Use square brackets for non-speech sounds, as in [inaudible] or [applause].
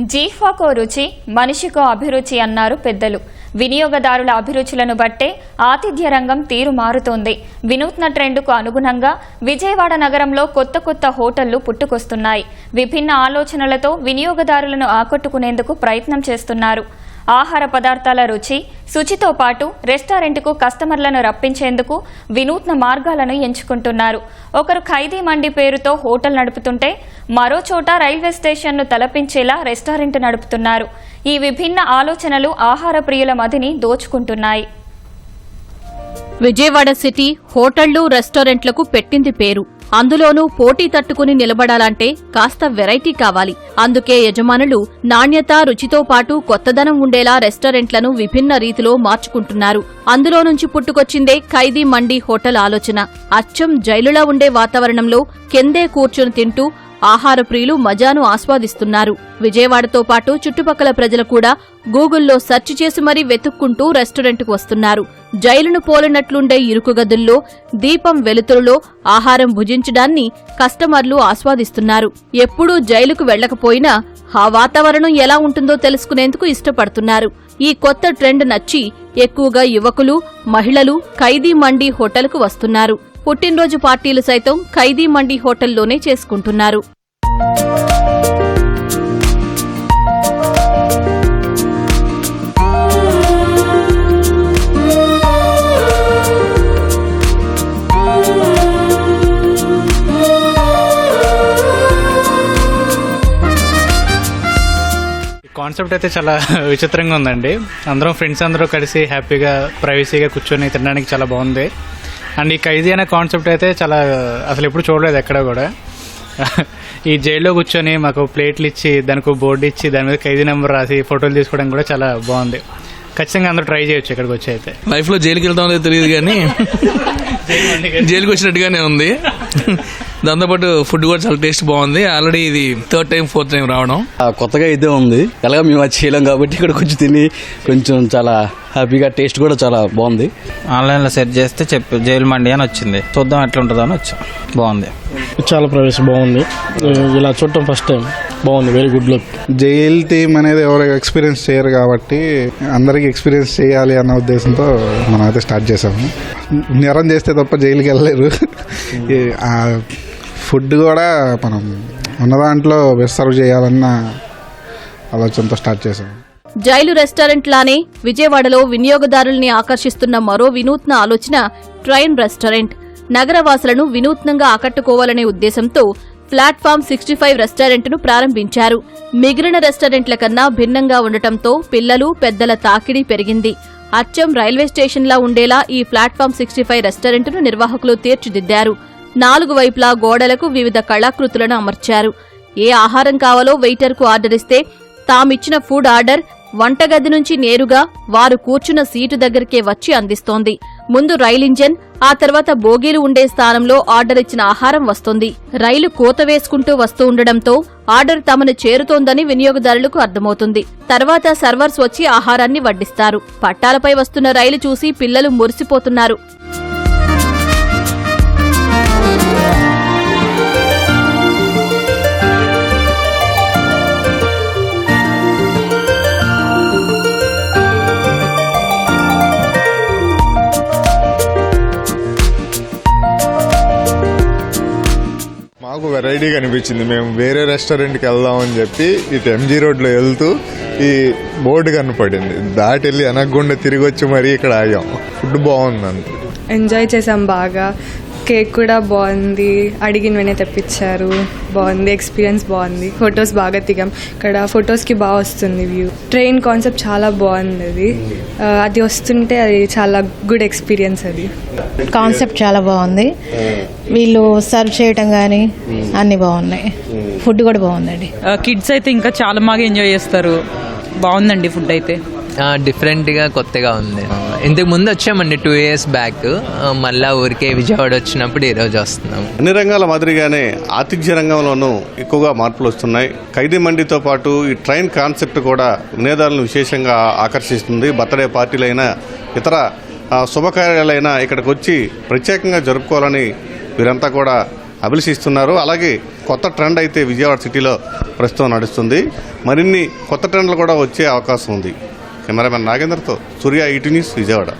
జీఫాకో రుచి మనిషికో అభిరుచి అన్నారు పెద్దలు. వినియోగదారుల అభిరుచులను బట్టే ఆతిథ్య రంగం తీరు మారుతోంది. వినూత్న ట్రెండ్కు అనుగుణంగా విజయవాడ నగరంలో కొత్త కొత్త హోటళ్ళు పుట్టుకొస్తున్నాయి. విభిన్న ఆలోచనలతో వినియోగదారులను ఆకట్టుకునేందుకు ప్రయత్నం చేస్తున్నారు. ఆహార పదార్థాల రుచి శుచితో పాటు రెస్టారెంట్కు కస్టమర్లను రప్పించేందుకు వినూత్న మార్గాలను ఎంచుకుంటున్నారు. ఒకరు ఖైదీ మండి పేరుతో హోటల్ నడుపుతుంటే మరో చోట రైల్వే స్టేషన్ను తలపించేలా రెస్టారెంట్ నడుపుతున్నారు. ఈ విభిన్న ఆలోచనలు ఆహార ప్రియుల మదిని దోచుకుంటున్నాయి. విజయవాడ సిటీ హోటళ్ళు రెస్టారెంట్లకు పెట్టింది పేరు. అందులోనూ పోటీ తట్టుకుని నిలబడాలంటే కాస్త వెరైటీ కావాలి. అందుకే యజమానులు నాణ్యత రుచితో పాటు కొత్తదనం ఉండేలా రెస్టారెంట్లను విభిన్న రీతిలో మార్చుకుంటున్నారు. అందులో నుంచి పుట్టుకొచ్చిందే ఖైదీ మండి హోటల్ ఆలోచన. అచ్చం జైలులా ఉండే వాతావరణంలో కిందే కూర్చుని తింటూ ఆహార ప్రియులు మజాను ఆస్వాదిస్తున్నారు. విజయవాడతో పాటు చుట్టుపక్కల ప్రజలు కూడా గూగుల్లో సెర్చ్ చేసి మరీ వెతుక్కుంటూ రెస్టారెంట్కు వస్తున్నారు. జైలును పోలినట్లుండే ఇరుకు గదుల్లో దీపం వెలుతురులో ఆహారం భుజించడాన్ని కస్టమర్లు ఆస్వాదిస్తున్నారు. ఎప్పుడూ జైలుకు వెళ్ళకపోయినా ఆ వాతావరణం ఎలా ఉంటుందో తెలుసుకునేందుకు ఇష్టపడుతున్నారు. ఈ కొత్త ట్రెండ్ నచ్చి ఎక్కువగా యువకులు మహిళలు ఖైదీ మండి హోటల్కు వస్తున్నారు. పుట్టినరోజు పార్టీలు సైతం ఖైదీ మండి హోటల్లోనే చేసుకుంటున్నారు. కాన్సెప్ట్ అయితే చాలా విచిత్రంగా ఉందండి. అందరం ఫ్రెండ్స్ అందరూ కలిసి హ్యాపీగా ప్రైవసీగా కూర్చొని తినడానికి చాలా బాగుంది. అండ్ ఈ ఖైదీ అనే కాన్సెప్ట్ అయితే చాలా అసలు ఎప్పుడు చూడలేదు ఎక్కడ కూడా. ఈ జైల్లో కూర్చొని మాకు ప్లేట్లు ఇచ్చి దానికి బోర్డు ఇచ్చి దాని మీద ఖైదీ నెంబర్ రాసి ఫోటోలు తీసుకోవడం కూడా చాలా బాగుంది. ఖచ్చితంగా అందరూ ట్రై చేయొచ్చు ఇక్కడికి వచ్చి అయితే. లైఫ్లో జైలుకి వెళ్తాం అనేది తెలియదు కానీ [laughs] జైలుకి వచ్చినట్టుగానే ఉంది. దాంతోపాటు ఫుడ్ కూడా చాలా టేస్ట్ బాగుంది. ఆల్రెడీ ఇది థర్డ్ టైం ఫోర్త్ టైం రావడం. కొత్తగా ఇదే ఉంది. ఎలాగో మేము అది చేయలేం కాబట్టి ఇక్కడ కొంచెం తిని కొంచెం చాలా హ్యాపీగా టేస్ట్ కూడా చాలా బాగుంది. ఆన్లైన్లో సెర్చ్ చేస్తే చెప్పు జైలు మండి అని వచ్చింది. చూద్దాం ఎట్లా ఉంటుందో అని వచ్చాం. బాగుంది. చాలా ప్రవేశం బాగుంది. ఇలా చూడటం ఫస్ట్ టైం బాగుంది very good look jail team అనేది ఎవరు ఎక్స్పీరియన్స్ చేయరు కాబట్టి అందరికి ఎక్స్పీరియన్స్ చేయాలి అన్న ఉద్దేశంతో మనం అయితే స్టార్ట్ చేసాము నిరం చేస్తే తప్ప జైలుకి వెళ్ళలేరు. ఫుడ్ కూడా మనం ఉన్న దాంట్లో బెస్ట్ సర్వ్ చేయాలన్న ఆలోచనతో స్టార్ట్ చేసాము జైలు రెస్టారెంట్ లానే విజయవాడలో వినియోగదారుల్ని ఆకర్షిస్తున్న మరో వినూత్న ఆలోచన ట్రైన్ రెస్టారెంట్ నగరవాసులను వినూత్నంగా ఆకట్టుకోవాలనే ఉద్దేశంతో ప్లాట్ఫామ్ సిక్స్టీ ఫైవ్ రెస్టారెంట్ను ప్రారంభించారు. మిగిలిన రెస్టారెంట్ల కన్నా భిన్నంగా ఉండటంతో పిల్లలు పెద్దల తాకిడి పెరిగింది. అచ్చం రైల్వే స్టేషన్లా ఉండేలా ఈ ప్లాట్ఫామ్ సిక్స్టీ ఫైవ్ రెస్టారెంట్ను నిర్వాహకులు తీర్చిదిద్దారు. నాలుగు వైపులా గోడలకు వివిధ కళాకృతులను అమర్చారు. ఏ ఆహారం కావాలో వెయిటర్కు ఆర్డర్ ఇస్తే తామిచ్చిన ఫుడ్ ఆర్డర్ వంటగది నుంచి నేరుగా వారు కూర్చున్న సీటు దగ్గరికే వచ్చి అందిస్తోంది. ముందు రైలు ఇంజన్ ఆ తర్వాత బోగీలు ఉండే స్థానంలో ఆర్డర్ ఇచ్చిన ఆహారం వస్తుంది. రైలు కోత వేసుకుంటూ వస్తూ ఉండడంతో ఆర్డర్ తమను చేరుతోందని వినియోగదారులకు అర్థమవుతుంది. తర్వాత సర్వర్స్ వచ్చి ఆహారాన్ని వడ్డిస్తారు. పట్టాలపై వస్తున్న రైలు చూసి పిల్లలు మురిసిపోతున్నారు. మాకు వెరైటీ కనిపించింది. మేము వేరే రెస్టారెంట్కి వెళ్దామని చెప్పి ఇటు ఎంజీ రోడ్లో వెళ్తూ ఈ బోర్డు కనపడింది దాటి వెళ్ళి వెనక్కుండా తిరిగి వచ్చి మరీ ఇక్కడ ఆగాం. ఫుడ్ బాగుందంత. ఎంజాయ్ చేసాం బాగా. కేక్ కూడా బాగుంది. అడిగిన వెనే తెప్పించారు. బాగుంది ఎక్స్పీరియన్స్ బాగుంది. ఫొటోస్ బాగా దిగాం. ఇక్కడ ఫొటోస్కి బాగా వస్తుంది వ్యూ ట్రైన్ కాన్సెప్ట్ చాలా బాగుంది అది ఆ, అది వస్తుంటే అది చాలా గుడ్ ఎక్స్పీరియన్స్ అది. కాన్సెప్ట్ చాలా బాగుంది. వీళ్ళు సర్వ్ చేయటం కానీ అన్ని బాగున్నాయి. ఫుడ్ కూడా బాగుందండి. కిడ్స్ అయితే ఇంకా చాలా బాగా ఎంజాయ్ చేస్తారు. బాగుందండి ఫుడ్ అయితే. డిఫరెంట్గా కొత్తగా ఉంది. ఇంతకు ముందు వచ్చామండి టూ ఇయర్స్ బ్యాక్ మళ్ళా ఊరికే విజయవాడ వచ్చినప్పుడు ఈరోజు వస్తున్నాం. అన్ని రంగాల మాదిరిగానే ఆతిథ్య రంగంలోనూ ఎక్కువగా మార్పులు వస్తున్నాయి. ఖైదీ మండితో పాటు ఈ ట్రైన్ కాన్సెప్ట్ కూడా వినేదారులను విశేషంగా ఆకర్షిస్తుంది. బర్త్డే పార్టీలైనా ఇతర శుభకార్యాలైనా ఇక్కడికి వచ్చి ప్రత్యేకంగా జరుపుకోవాలని వీరంతా కూడా అభిలషిస్తున్నారు. అలాగే కొత్త ట్రెండ్ అయితే విజయవాడ సిటీలో ప్రస్తుతం నడుస్తుంది. మరిన్ని కొత్త ట్రెండ్లు కూడా వచ్చే అవకాశం ఉంది. కెమెరామెన్ నాగేంద్రతో సూర్య ఈటీ న్యూస్ విజయవాడ.